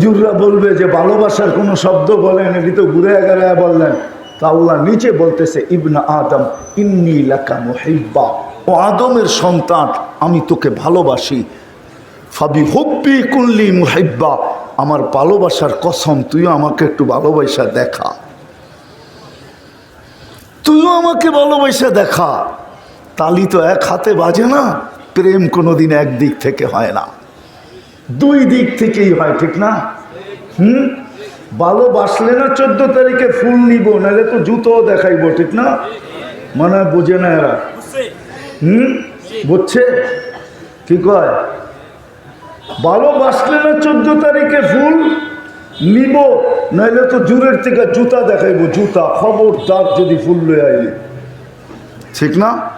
জুররা বলবে যে ভালোবাসার কোনো শব্দ বলেন, এটি তো ঘুরে গেড়ায় বললেন। তা আল্লাহ নিচে বলতেছে, ইবনা আদম, ইন্নি লাকা মুহিব্বা। ও আদমের সন্তান, আমি তোকে ভালোবাসি। ফাবি হব্বি কুল্লি মুহিব্বা। আমার ভালোবাসার কসম, তুইও আমাকে একটু ভালোবাসা দেখা। তুইও আমাকে ভালোবাসা দেখা। তালি তো এক হাতে বাজে না, প্রেম কোনোদিন একদিক থেকে হয় না। দুই দিক থেকেই হয়, ঠিক না? হুম? ভালোবাসলে না চোদ্দ তারিখে ফুল নিব, নাহলে তো জুতো দেখাইবো, ঠিক না? মানে বুঝে না এরা। হুম? বুঝছে? কি কয়? ভালোবাসলে না চোদ্দ তারিখে ফুল নিব, নাহলে তো জুরের থেকে জুতা দেখাইবো, জুতা খবরদার যদি ফুল লয়ে আইলে। ঠিক না?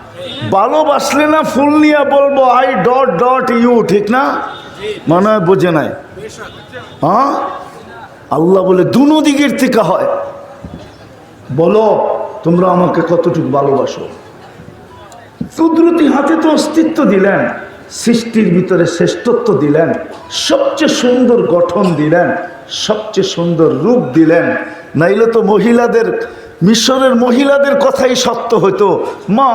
ভালোবাসলে না ফুল নিয়ে বলব, আই, ডট ডট, ইউ, ঠিক না? মনে হয় বোঝে নাই। হ্যাঁ? আল্লাহ বলে, দুনো দিকের থেকে হয়। বলো, তোমরা আমাকে কতটুকু ভালোবাসো? কুদরতি হাতে তো অস্তিত্ব দিলেন, সৃষ্টির ভিতরে শ্রেষ্ঠত্ব দিলেন, সবচেয়ে সুন্দর গঠন দিলেন, সবচেয়ে সুন্দর রূপ দিলেন, নাইলে তো মহিলাদের মিশরের মহিলাদের কথাই সত্য হতো মা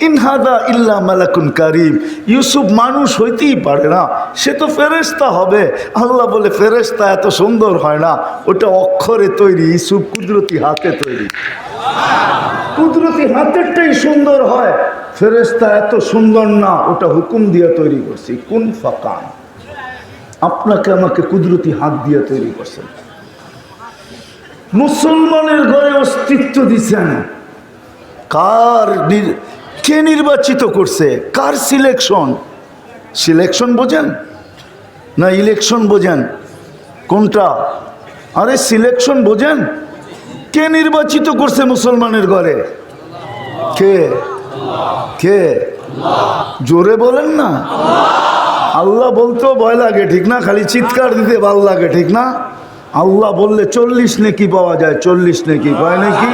ইনহাদা মালাকুন কারিম। ইউসুফ মানুষ হইতেই পারে না। সে তো ফেরেস্তা হবে। আল্লাহ বলে ফেরেস্তা এত সুন্দর হয় না। ওটা অক্ষরে তৈরি, ইউসুফ কুদরতি হাতে তৈরি। কুদরতি হাতেরটাই সুন্দর হয়। ফেরেস্তা এত সুন্দর না, ওটা হুকুম দিয়ে তৈরি করছি। কোন ফাকান। আপনাকে আমাকে কুদরতি হাত দিয়ে তৈরি করছেন। মুসলমানের ঘরে অস্তিত্ব দিছেন। কার কে নির্বাচিত করছে? কার সিলেকশন সিলেকশন বোঝেন? না ইলেকশন বোঝেন? কোনটা? আরে সিলেকশন বোঝেন? কে নির্বাচিত করছে মুসলমানের ঘরে? কে? কে? জোরে বলেন না। আল্লাহ বলতেও ভয় লাগে, ঠিক না? খালি চিৎকার দিতে ভালো লাগে, ঠিক না? আল্লাহ বললে চল্লিশ নেকি পাওয়া যায়, চল্লিশ নেকি পায় নাকি?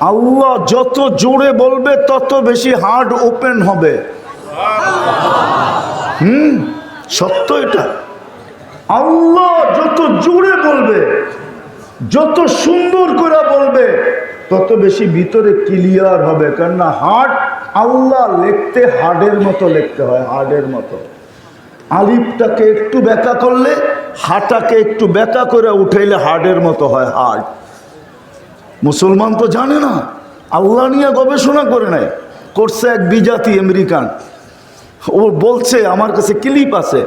আল্লাহ যত জোরে বলবে, তত বেশি হার্ড ওপেন হবে। হুম, সত্য এটা। আল্লাহ যত জোরে বলবে, যত সুন্দর করে বলবে, তত বেশি ভিতরে ক্লিয়ার হবে। কেননা হার্ট আল্লাহ লিখতে হার্ডের মতো লিখতে হয়, হার্ডের মতো। আলিফটাকে একটু ব্যাকা করলে হাটাকে একটু ব্যাকা করে উঠাইলে হার্ডের মতো হয় হার্ড মুসলমান তো জানে না, আল্লাহ নিয়ে গবেষণা করে নেয়। করছে এক বিজাতি আমেরিকান। ও বলছে, আমার কাছে ক্লিপ আছে।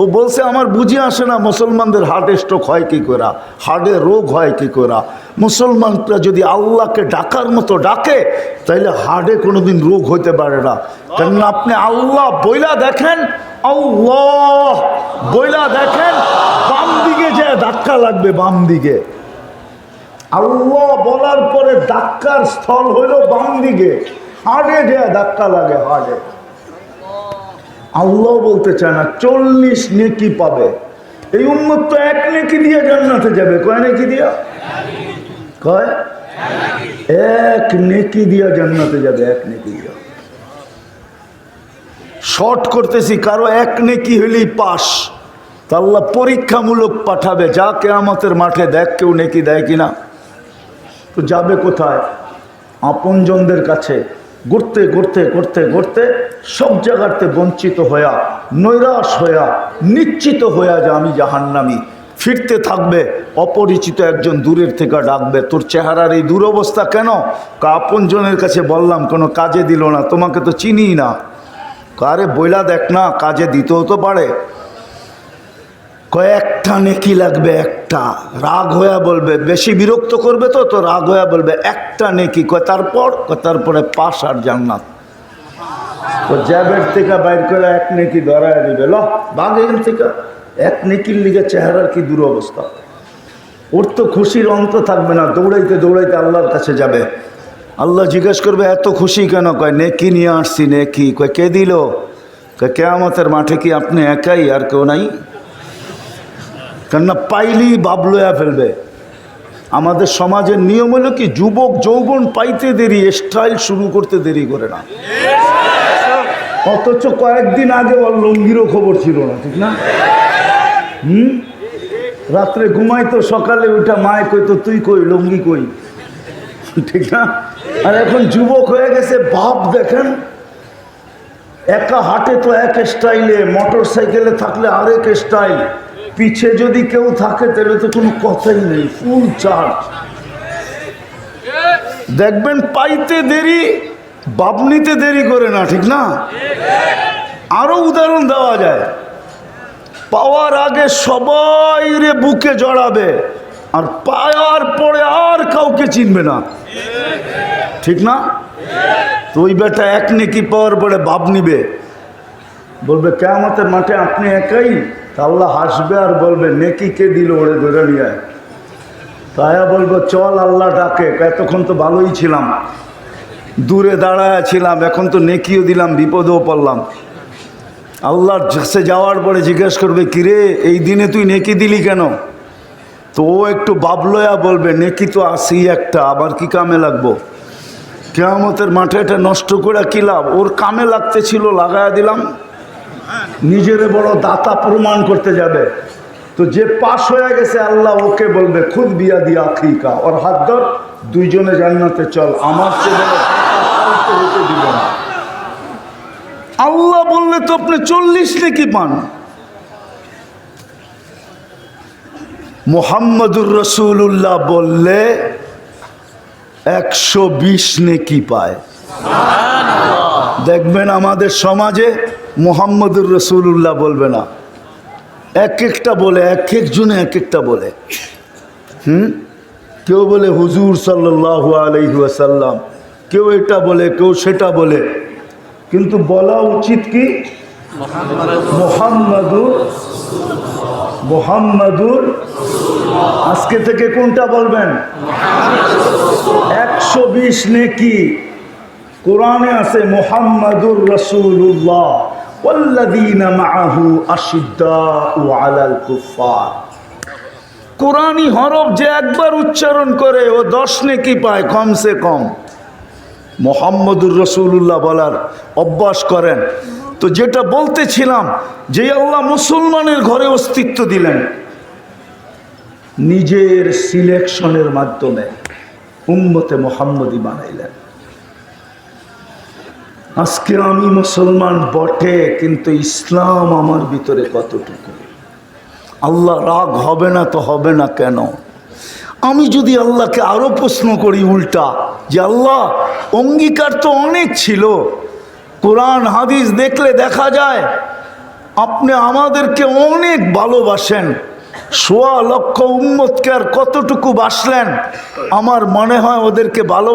ও বলছে, আমার বুঝে আসে না মুসলমানদের হার্ট স্ট্রোক হয় কি করা হার্টে রোগ হয় কি করা। মুসলমানরা যদি আল্লাহকে ডাকার মতো ডাকে, তাইলে হার্টে কোনোদিন রোগ হইতে পারে না। কেননা আপনি আল্লাহ বইলা দেখেন, আল্লাহ বইলা দেখেন যে ধাক্কা লাগবে বাম দিকে। আল্লাহ বলার পরে ধাক্কার স্থল হইল বাম দিকে। হাড়ে যে ধাক্কা লাগে হাড়ে আল্লাহ বলতে চায় না, চল্লিশ নেকি পাবে। এই উন্মত তো এক নেকি দিয়ে জান্নাতে যাবে। কয় নেকি দিয়া? কয়? এক নেকি দিয়া জান্নাতে যাবে, এক নেকি দিয়া। শর্ট করতেছি, কারও এক নেকি হইলেই পাস। তা আল্লাহ পরীক্ষামূলক পাঠাবে, যা কেয়ামতের মাঠে দেখ কেউ নেকি দেয় কিনা। তো যাবে কোথায়? আপনজনদের কাছে ঘুরতে ঘুরতে ঘুরতে ঘুরতে সব জায়গাতে বঞ্চিত হইয়া, নৈরাশ হইয়া, নিশ্চিত হইয়া যে আমি জাহান্নামি। ফিরতে থাকবে, অপরিচিত একজন দূরের থেকে ডাকবে, তোর চেহারার এই দুরবস্থা কেন? আপনজনের কাছে বললাম, কোনো কাজে দিল না, তোমাকে তো চিনি না। কারে বইলা দেখ না, কাজে দিতেও তো পারে। কয়েকটা নেকি লাগবে, একটা। রাগ হইয়া বলবে, বেশি বিরক্ত করবে তো তো রাগ হইয়া বলবে, একটা নেকি। কয়, তারপর? কয়, তারপরে পাশ আর জান্নাত। তো জ্যাবের থেকে বাইর করে এক নেকি ধরায় দিবে। ল, বাঘ থেকে। এক নেকির লিগে চেহারার কি দুরবস্থা? ওর তো খুশির অন্ত থাকবে না, দৌড়াইতে দৌড়াইতে আল্লাহর কাছে যাবে। আল্লাহ জিজ্ঞেস করবে, এত খুশি কেন? কয়, নেকি নিয়ে আসছি, নেকি। কয়, কে দিল? কয়, কেয়ামতের মাঠে কি আপনি একাই আর কেউ নাই? কেননা পাইলেই বাবলোয়া ফেলবে। আমাদের সমাজের নিয়ম হলো কি, যুবক যৌবন পাইতে দেরি স্টাইল শুরু করতে দেরি করে না। অথচ কয়েকদিন আগে ওর লুঙ্গিরও খবর ছিল না, ঠিক না? হুম? রাত্রে ঘুমাইতো, সকালে উঠা মায় কইতো তুই কই, লুঙ্গি কই? ঠিক না? আর এখন যুবক হয়ে গেছে, বাপ দেখেন, একা হাটে তো এক স্টাইলে মোটর সাইকেলে থাকলে আরেক স্টাইল পিছে যদি কেউ থাকে, তাহলে তো কোনো কথাই নেই। ফুল চার্জ দেখবেন পাইতে দেরি, বাবনিতে দেরি করে না, ঠিক না? আরও উদাহরণ দেওয়া যায়। পাওয়ার আগে সবাই রে বুকে জড়াবে, আর পাওয়ার পরে আর কাউকে চিনবে না। ঠিক না? তো ওই বেটা এক নেকি পাওয়ার পরে বাপ নিবে। বলবে কেমতের মাঠে আপনি একাই আল্লাহ হাসবে আর বলবে, নেকি কে দিল ওরে ধরে নিয়ে। তায়া বলব, চল আল্লাহ ডাকে। এতক্ষণ তো ভালোই ছিলাম। দূরে দাঁড়ায় ছিলাম, এখন তো নেকিও দিলাম, বিপদেও পড়লাম। আল্লাহর কাছে যাওয়ার পরে জিজ্ঞেস করবে, কিরে, এই দিনে তুই নেকি দিলি কেন? তো ও একটু বাবলয়া বলবে, নেকি তো আসি একটা, আবার কি কামে লাগবো? কেয়ামতের মাঠে এটা নষ্ট করে কি লাভ? ওর কামে লাগতে ছিল লাগায়া দিলাম। নিজেরে বড় দাতা প্রমাণ করতে যাবে। তো যে পাশ হয়ে গেছে, আল্লাহ ওকে বলবে, খুদ বিয়া দিয়া আখিকা, ওর হাত ধর, দুইজনে জান্নাতে চল, আমার। আল্লাহ বললে তো আপনি চল্লিশ নাকি পান। মোহাম্মদুর রসুল্লাহ বললে, একশো বিশ নেকি পায়। দেখবেন আমাদের সমাজে মোহাম্মদুর রসুল্লাহ বলবে না। এক একটা বলে, এক একজনে এক একটা বলে। হুম? কেউ বলে হুজুর সাল্লাহ আলহিহাসাল্লাম কেউ এটা বলে, কেউ সেটা বলে। কিন্তু বলা উচিত কি? মোহাম্মদুর মোহাম্মদুর। আজকে থেকে কোনটা বলবেন? একশো বিশ নেকি। কোরআনে আছে মোহাম্মদুর রসুল্লাহ والذين معه أشداء على الكفار কোরআনি হরফ যে একবার উচ্চারণ করে ও দশ নেকি পায় কমসে কম মোহাম্মদুর রসুল্লাহ বলার অভ্যাস করেন তো যেটা বলতেছিলাম যে আল্লাহ মুসলমানের ঘরে অস্তিত্ব দিলেন নিজের সিলেকশনের মাধ্যমে উম্মতে মোহাম্মদী বানাইলেন আজকে আমি মুসলমান বটে, কিন্তু ইসলাম আমার ভিতরে কতটুকু? আল্লাহ রাগ হবে না তো হবে না কেন? আমি যদি আল্লাহকে আরও প্রশ্ন করি উল্টা, যে আল্লাহ, অঙ্গীকার তো অনেক ছিল। কোরআন, হাদিস দেখলে দেখা যায়, আপনি আমাদেরকে অনেক ভালোবাসেন। সোয়া লক্ষ উম্মতকে আর কতটুকু বাসলেন? আমার মনে হয় ওদেরকে ভালো